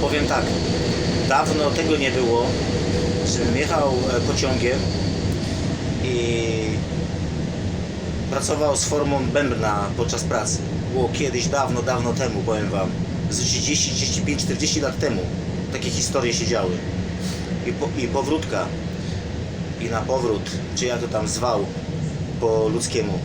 powiem tak, dawno tego nie było, żebym jechał e, pociągiem i pracował z formą bębna podczas pracy. Było kiedyś, dawno, dawno temu, powiem Wam. Z 30, 35, 40 lat temu takie historie się działy. I, po, I powrótka. I na powrót, czy ja to tam zwał po ludzkiemu.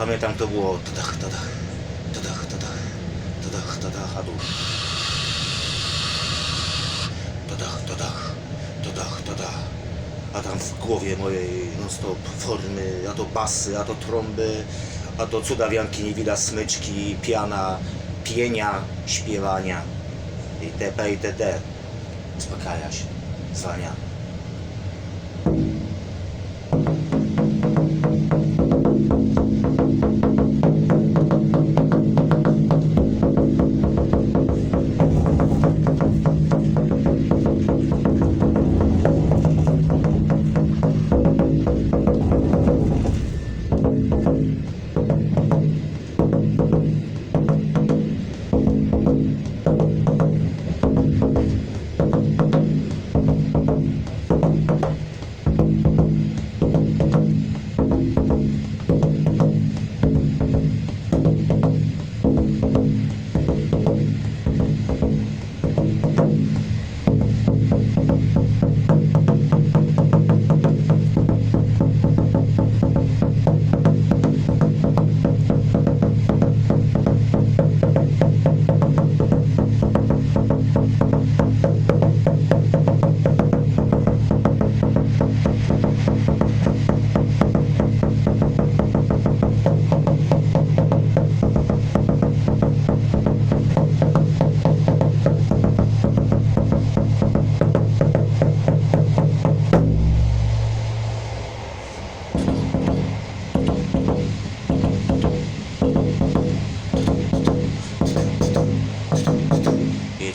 Pamiętam to było tadach, tadach, tadach, tadach, tadach, tadach, a tu tadach, tadach, tadach, tadach. A tam w głowie mojej non stop formy, a to basy, a to trąby, a to cudawianki nie widać smyczki, piana, pienia, śpiewania itp. itd. Uspokajać, zwalnia.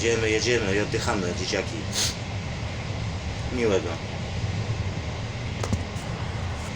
Jedziemy, jedziemy i oddychamy, dzieciaki. Miłego.